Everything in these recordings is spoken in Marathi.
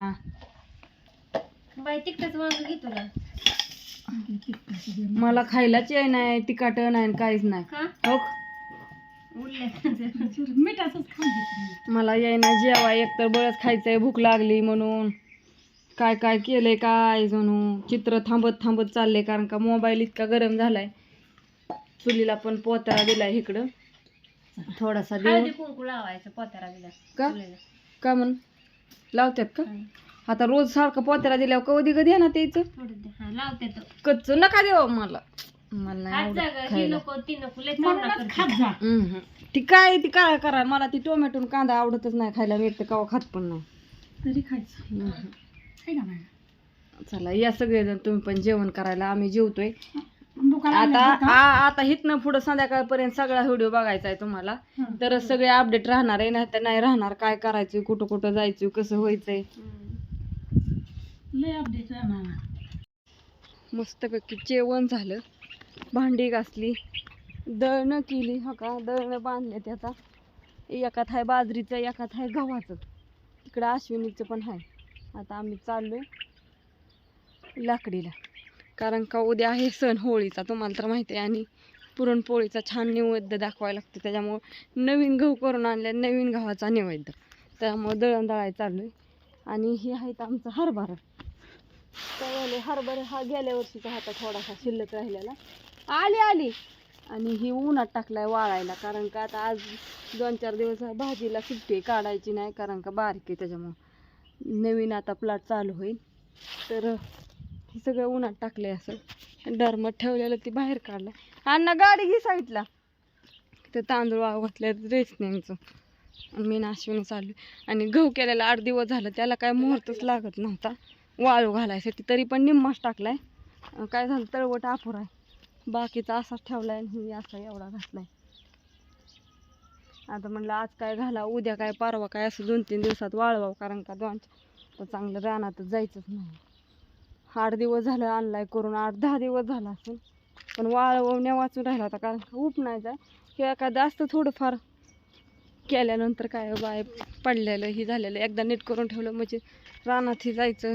हा. बाई तिकटच वांग घे तुला. मला खायलाच याय नाही तिखट नाही काहीच नाही. का हो. उरले मिठाचंच खाऊन मला याय नाही जेवा एकतर बरंच खायचंय भूक लागली म्हणून. काय काय केलंय काय जणू. चित्र थांबत थांबत चाललंय कारण का मोबाईल इतका गरम झालाय. चुलीला पण पोतारा दिलाय इकडं. थोडासा देऊ हळदी कुंकू लावायचं पोत्याला दिला का? चुलीला. का म्हण? लावतात का? हं. आता रोज सारखं पोत्याला दिल्यावर कधी कधी ना त्याचं थोडं दे. हा, लावते तो. कच्च नका देऊ मला. मला नाही हात आवडत जागा ही खायला. नको ती हम्म. काय ती काय करा मला ती टोमॅटो आणि कांदा आवडतच नाही खायला मी कवा खात पण नाही. तरी खायचं. हम्म. आहे का नाही? चला या सगळेजण तुम्ही पण जेवण करायला आम्ही जेवतोय. आता आता हिथनं पुढं संध्याकाळपर्यंत सगळा व्हिडिओ बघायचा आहे तुम्हाला. तरच सगळे अपडेट राहणार आहे नाही तर नाही राहणार. काय करायचं कुठं कुठं जायचं कसं व्हायचंय? लय अपडेट राहणार मस्तपैकी जेवण झालं. भांडी घासली. दळणं केली. हो का दळणं बांधले त्याचा एकात आहे बाजरीचं एकात आहे गव्हाचं. तिकडं अश्विनीचं पण आहे आता आम्ही चाललोय लाकडीला. कारण का उद्या आहे सण होळीचा तुम्हाला तर माहिती आहे. आणि पुरणपोळीचा छान नैवेद्य दाखवायला लागतो. त्याच्यामुळं नवीन गहू करून आणल्या नवीन गव्हाचा नैवेद्य. त्यामुळं दळण दळायला आहे. आणि हे आहेत आमचा हरभरा. त्यावेळेला हरभरा हा गेल्या वर्षीचा होता थोडासा शिल्लक राहिलेला. आली आली. आणि ही उन्हात टाकलाय वाळायला. कारण का आता आज दोन चार दिवस भाजीला सुट्टी आहे, काढायची नाही. कारण का बारीक आहे त्याच्यामुळं. नवीन आता प्लॉट चालू होईल. तर हे सगळं उन्हात टाकलंय असं. डरमत ठेवलेलं ती बाहेर काढलं. अण्णा गाडी घे साईडला. तर तांदूळ वाळू घातले रेसनिंगचं मी नाशिवून चालू आणि गहू केलेला आठ दिवस झालं. त्याला काय मुहूर्तच लागत नव्हता. वाळू घालायसाठी तरी पण निम्माच टाकलाय. काय झालं? तळवट आपुर आहे. बाकीचा असाच ठेवलाय आणि असा एवढा घातलाय. आता म्हणलं आज काय घाला उद्या काय परवा काय असं दोन तीन दिवसात वाळवावं. कारण का दोन तर चांगलं रानातच जायचंच नाही. आठ दिवस झालं आणलाय करून आठ दहा दिवस झाला असेल. पण वाळवण्या वाचून राहिला होता कारण नाही उपणायचा किंवा एखादं असतं थोडंफार. केल्यानंतर काय बाय पडलेलं ही झालेलं. एकदा नीट करून ठेवलं म्हणजे रानातही जायचं.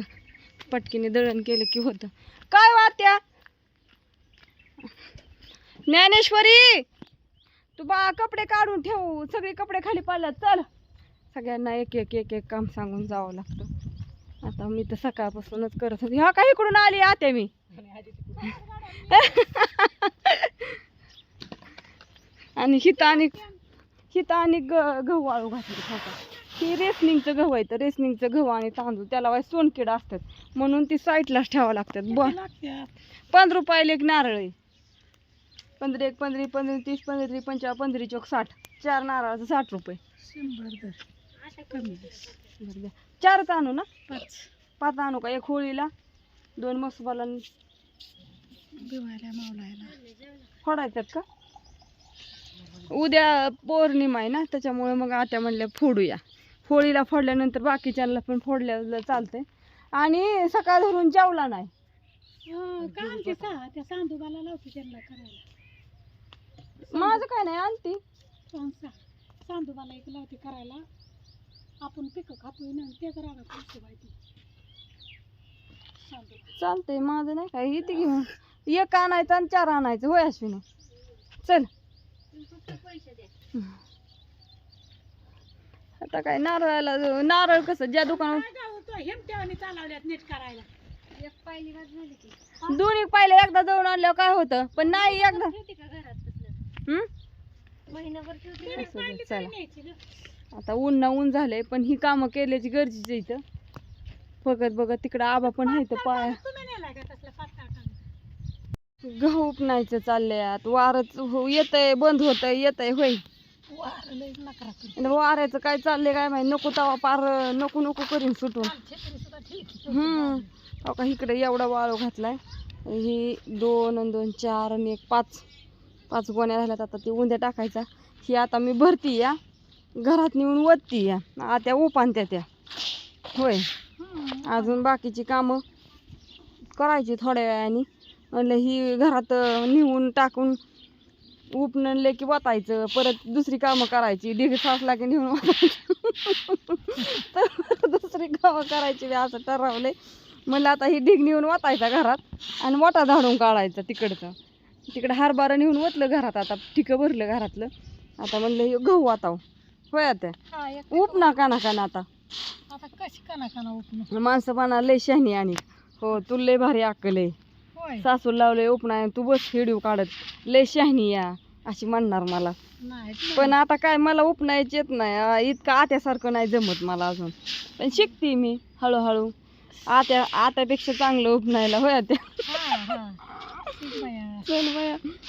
पटकीने दळण केलं की होतं. काय वात्या ज्ञानेश्वरी! तू बा कपडे काढून ठेव. सगळे कपडे खाली पाडल्यात. चल. सगळ्यांना एक एक एक एक काम सांगून जावं लागतं. आता मी तर सकाळपासूनच करत होते. हा काही इकडून आली? आते मी. आणि हिथं आणि हिथं आणि ग गहू वाळू घातले ही रेसनिंगचं गहू आहे तर रेसनिंगचं गहू आणि तांदूळ त्याला वाय सोनकिड असतात. म्हणून ती साईडलाच ठेवावं लागतात. ब. पंधरा रुपयाला एक नारळ आहे. पंधरा एक पंधरी पंधरी तीस पंधरी पंचाळ पंधरी चौक साठ. चार नारळाचं साठ रुपये. शंभर कमी. चारच आणू ना? पाच. पाच आणू का? एक होळीला दोन मसुबाला मावलायला फोडायच्यात का? उद्या पौर्णिमा आहे ना त्याच्यामुळे मग आत्या म्हणल्या फोडूया. होळीला फोडल्यानंतर बाकीच्यांना पण फोडल्या चालतंय. आणि सकाळ धरून जेवला नाही. माझं काय नाही आणती सांदूबाला एक लावते करायला. आपण पिकं खातोय ना तेच रागा पैसे माहिती चालतंय. माझं नाही काय इथे घेऊन. एक आणायचं आणि चार आणायचं. होय अश्विनी? चल. पैसे दे आता काय नारळाला नारळ कसं? ज्या दुकानावर काय गाव तो हेमट्यावानी चालवल्यात नीट करायला. एक पायली वाज झाली की दोन्ही पाहिलं एकदा जाऊन आणल्यावर काय होतं? पण नाही एकदा ठेवते का घरात तसलं? हम्म? महिनाभर ठेवते का? असू दे, पाहिली चला. तरी न्यायची गं. आता ऊन ना ऊन झालंय पण ही कामं केल्याची गरजेची आहे इथं. बघत बघत तिकडं आबा पण आहे तर पाय. गहू उपणायचं चाललंय आता वारच हो येतंय बंद होतंय येतंय होय. वार वाऱ्याचं काय चाललंय काय माहिती. नको तवा पार नको नको करीन सुटून. हम्म. का इकडे एवढा वाळू घातलाय. ही दोन आणि दोन चार आणि एक पाच. पाच गोण्या झाल्यात आता ती उंद्या टाकायचा. ही आता मी भरती या घरात नेऊन वतती या. आ, त्या त्या. होय. अजून बाकीची कामं करायची थोड्या वेळाने. म्हणलं ही घरात नेऊन टाकून उपणले की वतायचं. परत दुसरी कामं करायची. दीड सासला की नेऊन तर दुसरी कामं करायची बी असं ठरवले म्हणलं आता ही ढीग नेऊन वतायचा घरात आणि मोठा झाडून काढायचा तिकडचं. तिकडं हरभरा नेऊन वतलं घरात. आता ठिकं भरलं घरातलं. आता म्हणलं हे गहू वाताव. होय आता हा एक उप ना काना काना आता. आता कशी काना काना उपन माणसं म्हणा लय शहाणी आणि. हो तू लय भारी अक्कल आहे. होय. सासू लावलंय उपना तू बस हिडीव काढत. लय शहाणी या अशी म्हणणार मला. नाही पण आता काय मला उपनायची येत नाही. आ, इतकं आत्यासारखं नाही जमत मला अजून. पण शिकते मी हळूहळू. आत्या आत्यापेक्षा चांगलं उपनायला होय त्या हा हा. चल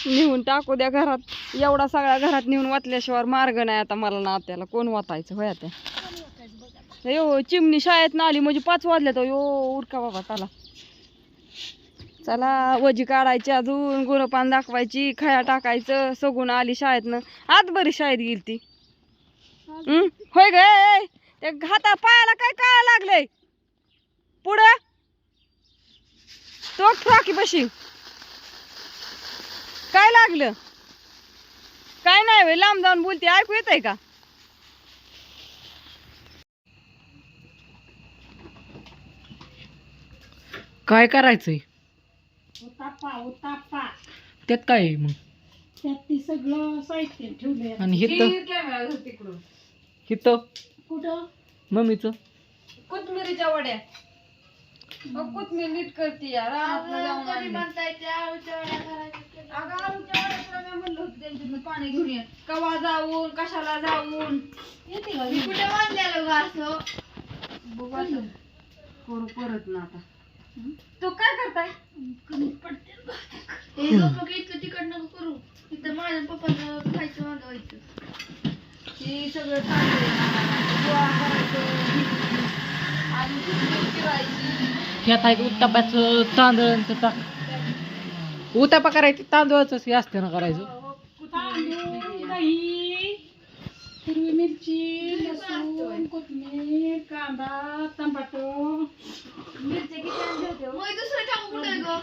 नेऊन टाकू द्या घरात. एवढा सगळ्या घरात नेऊन वाचल्याशिवाय मार्ग नाही आता मला ना आत्याला. कोण वाचायचं होय ते आता. यो चिमणी शाळेत ना आली म्हणजे पाच वाजल्या तर यो उरका बाबा चला. चला वजी काढायची अजून गुरपान दाखवायची खया टाकायचं सगून आली शाळेतनं आत बरी शाळेत गेली ती. होय ग ते हाता पायाला काय काय लागलंय? पुढं? तो फ्रॉकी बशी. काय लागलं? काय नाही लांब जाऊन बोलते. ऐकू येत आहे का? काय करायचंय? उतापा उतापा. त्यात काय आहे मग? त्यात ती सगळं साहित्य ठेवलंय. आणि हिथं कॅमेरा धर तिकडून. हिथं कुठं? मम्मीचं? कोथमिरीच्या वड्या. कोथमीर नीट करते यार रानातनं जाऊन आणल्या. अगं, आळूच्या वड्या तुला मी म्हणलं होतं त्यांच्यातनं पाणी घेऊन ये. कवा जाऊन कशाला जाऊन? येते का कुठे बांधलेलं ग असं? बघू आता. करू परत ना आता. तू काय करताय? हे लोक इतकं तिकड नको करू. इथं माझ्या पप्पाला खायचं माझं व्हायचं. हे सगळं चाललंय. गोळा करायचं आणि ह्यात आहे उत्तापाचं तांदळांचं टाक उत्तापा करायचं तांदळाचं हे असते ना करायचं. तांदूळ दही हिरवी मिरची लसूण कोथिंबीर कांदा टमाटो दुसरं कुठे ग?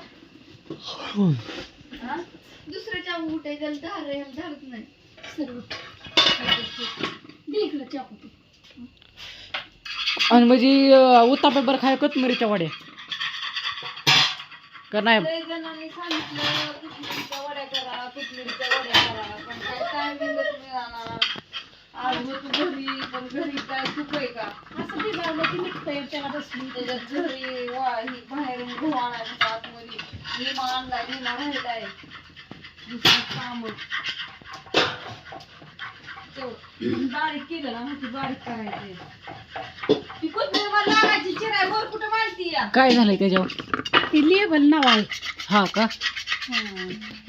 दुसरं कुठे धार नाही. चाकू तू. आणि म्हणजे उत्तापा बरं खाय कोथमिरीच्या वड्या. का नाही? जणांनी सांगितलं कोथिंबीरच्या वड्या करा कोथिंबीरच्या वड्या करा पण काय टायमिंगच मिळाला आज होतो घरी पण घरी काय चुक आहे का? असं भिजावलं की निघतंय त्याला बसली. त्याच्यात घरी वा ही बाहेरून गहू आणायचं आतमध्ये लिमा आणलाय लिमा राहिलाय दुसरी काम. बारीक केलं ना मग ती बारीक करायची. ती कोथिंबीर मला लागायची चिराय वर कुठं माहिती या? काय झालंय त्याच्यावर? ती लेबल नाव आहे हा का?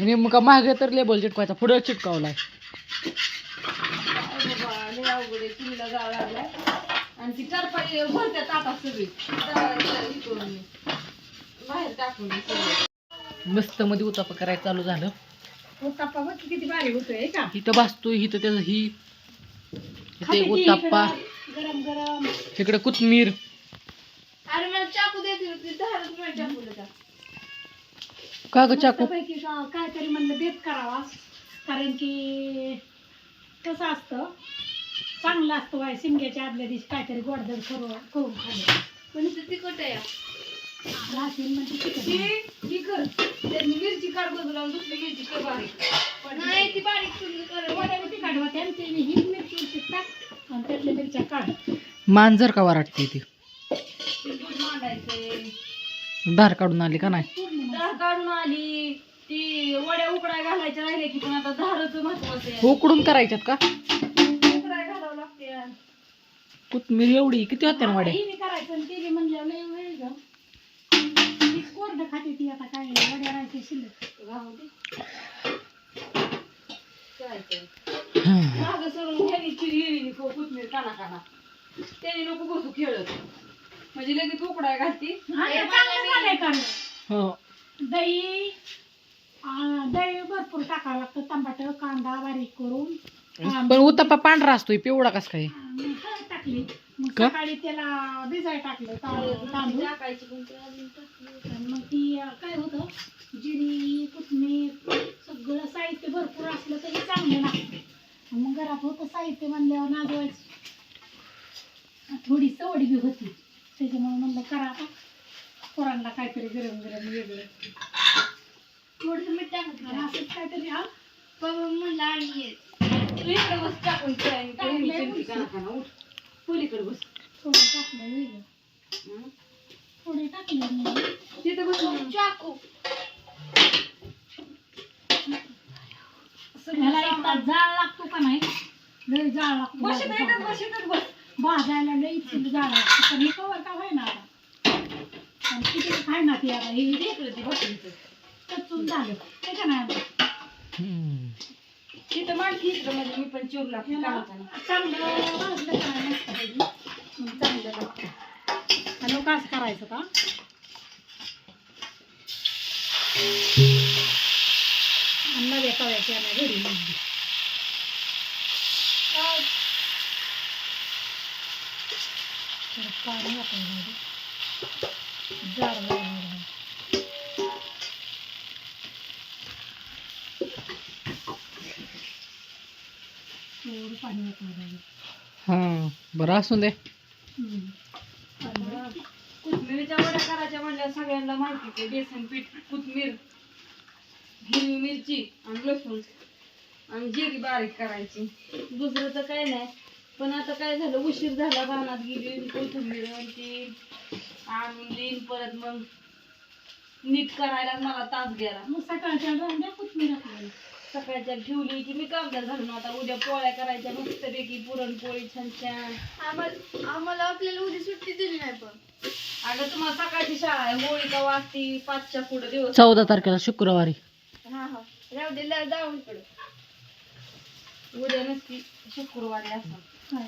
आणि मग मागे तर लेबल चिटकवायचा पुढं चिटकावलाय. अरे बाबा, लय अवघड आहे, चुलीला जावं लागलाय. आणि ती चारपाई भरत्या ताटात सगळी. दळायचं हे करून मी. बाहेर टाकून दे सगळं. मस्त मध्ये उत्तापा करायचं चालू झालं. उत्तापा बघ किती भारी होतोय का? इथं भासतोय इथं त्याचं ही. खाते इथे ती उत्ताप्पा. इकडं? गरम गरम. इकडे कोथमीर. अरे मला चाकू देते ती धारच नाही चाकूला त्या. का ग चाकू? मस्तपैकी का- काहीतरी म्हणलं बेत करावा. कारण की कसं असतं चांगलं असतं बाय शिमग्याच्या आदल्या दिवशी काहीतरी गोडधड करून करून खाल्लं पण इथं तिखट आहे. मिरची काढ दुसरी मिरची कर बारीक. नाही ती बारीक ही काढ मांजर का वराटते ती. धार काढून आली का नाही? धार काढून आली. ती वड्या उकडाय घालायच्या राहिल्या की पण आता धारच महत्वाचं उकडून करायच्यात का? उकडाय घालावं लागते कोथमीर एवढी किती होत्या ना वाड्या? ही करायचं खाते ती आता काय वड्या राहायची शिल्लक. राहू दे मागं चिरी कोथमीर काना काना त्याने नको बसू खेळत. म्हणजे लगेच उकडाय घालती. हा, हे चांगलं झालंय का? हो. दही आ, दही भरपूर टाकावं लागतं. टमाटर कांदा बारीक करून. पण उत्तापा पांढरा असतोय पिवळा कस काय? आणि हळद टाकली. मग का? सकाळी त्याला भिजाय टाकलं ता- तांदूळ. टाकायची पण ते अजून टाकली. आणि काय होतं? जिरी कोथमीर सगळं साहित्य भरपूर असलं तरी चांगलं लागतं मग घरात होतं साहित्य म्हणल्यावर नाजवायचं. थोडी सवडी बी होती. त्याच्यामुळे म्हणलं करा आता. पोरांना काहीतरी गरम गरम वेगळं. थोडस मीठ टाकत असंच काहीतरी हा? पप्पा म्हणलं आणि इकडे बस टाकून. पलीकडे बस. थोडं टाकलं वेगळं? थोडे टाकले मी तिथं बस म्हणून. चाकू ह्याला एकदा जाळ लागतो का नाही लय जाळ लागतो बशीत भाजी येतात, भाजायला. बशीतच बस. भाजायला लई इथं जाळ लागतो पण हे कवर का होईना आता आणि किती खाय ना ती आता हे इकडे ती बशीत. कच्चून झालं ते का नाही हम्म. तिथं मांडकी इकडं म्हणजे मी पण चिवला याला चांगलं भाजलं का नाही चांगलं लागतं आणि असं करायचं का? आणि नव्या कव्याच्या घरी. पाणी वापरायला जार पाणी हा बरं असून दे हम्म. आणि कोथमिरीच्या वड्या करायच्या म्हणल्या सगळ्यांना बेसन पीठ कोथमीर हिरवी मिरची आणि लसूण आणि जिरी बारीक करायची. दुसरं तर काय नाही. पण आता काय झालं? उशीर झाला रानात गेली कोथिंबीर आणि ती आणून देईन परत मग. नीट करायला मला तास गेला. मग सकाळच्या रांग्या कोथमीर आपल्याला सकाळच्या ठेवली की मी कामदार घालून आता उद्या पोळ्या करायच्या मस्तपैकी पुरणपोळी छान छान. आम्हाला आम्हाला आपल्याला उद्या सुट्टी दिली नाही पण. अगं तुम्हाला सकाळची शाळा आहे होळी का वाजती पाचच्या पुढे दिवस. चौदा तारखेला शुक्रवारी. हा हा. राहू दे ला- जाऊ इकडं. उद्या नसती शुक्रवारी असं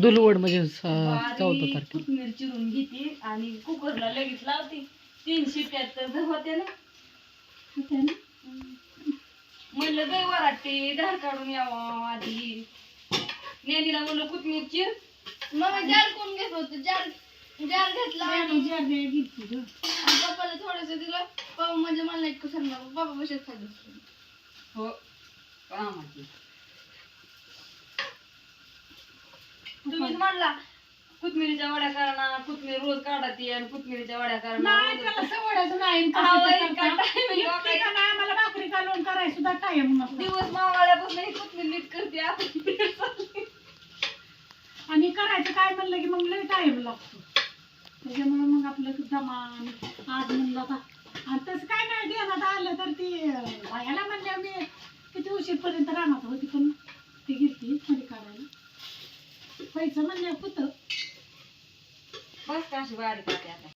दुलवड म्हणजे स- चौदा बारीक तारखेला. कोथिंबीर चिरून घेते आणि कुकरला लगेच लावते. तीन शिट्यात तर होते ना. म्हणलं दही वराटे धार काढून यावं आधी. नेनीला म्हणलं कोथिंबीर चिर. मग जार कोण घेत होतं. जार जार घेतला आणि पप्पाला थोडस दिलं. पप्पा म्हणजे मला इतकं सांगणार पप्पा बसत खाली हो कामाची तुम्हीच म्हणला कोथमिरीच्या वड्या करणा कोथमीर रोज काढते आणि कोथमिरीच्या वड्या करणा. नाही त्याला सवडच नाही हा, ते वाकायचं. का नाही आम्हाला भाकरी कालवण करायला सुद्धा टाइम नसतो दिवस मावाळ्यापासून ही कोथमीर नीट करते आता आणि करायचं काय म्हणलं की मग लय टाइम लागतो. त्याच्यामुळे मग आपलं जमान आज म्हणलं आता. आणि तसं काय नाही देण्यात आलं तर ती बायाला म्हणल्या मी किती उशीरपर्यंत राहणार होती पण ती घेतली मध्ये काढायला. पैसा म्हणल्या होतं बस का अशी बारीक आहे आता